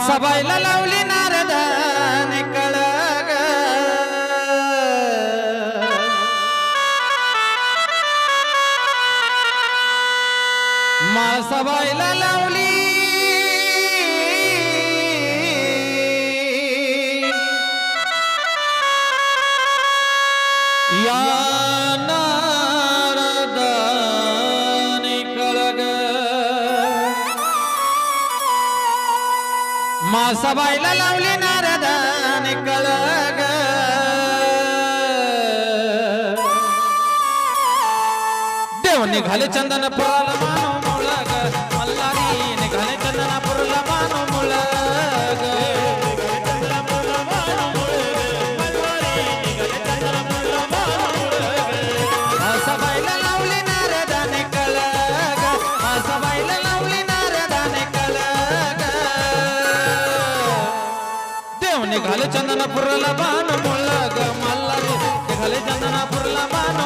सबाईला लावली नारदान कळ सबाईला लावली. या ना सबायला लावली नारदान कळ देव निघाले चंदन पाला निघाले चंदनापूरला बाण मुळला ग मल्ला निघाले चंदनापूरला बाण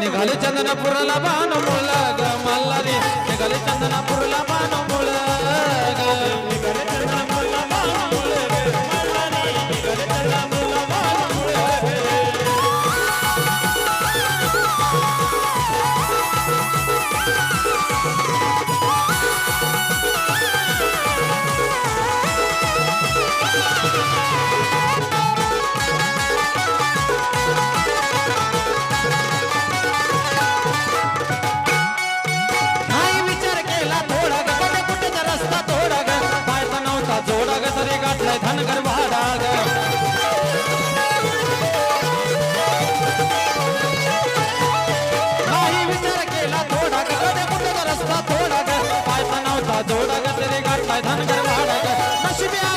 निघाले चंदनपुराला बाण मुला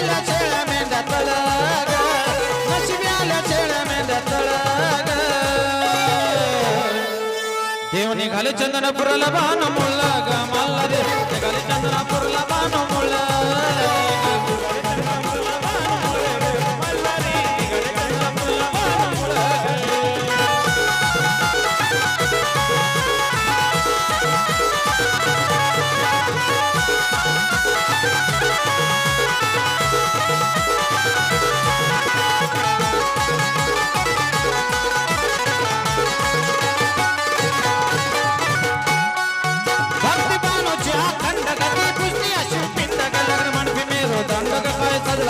नशिब्याला छेळ मेंढ्या तळग नशिब्याला छेळ मेंढ्या तळग देव निघाले चंदनपुरला बाण मुळग मला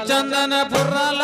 చందన పుర్రల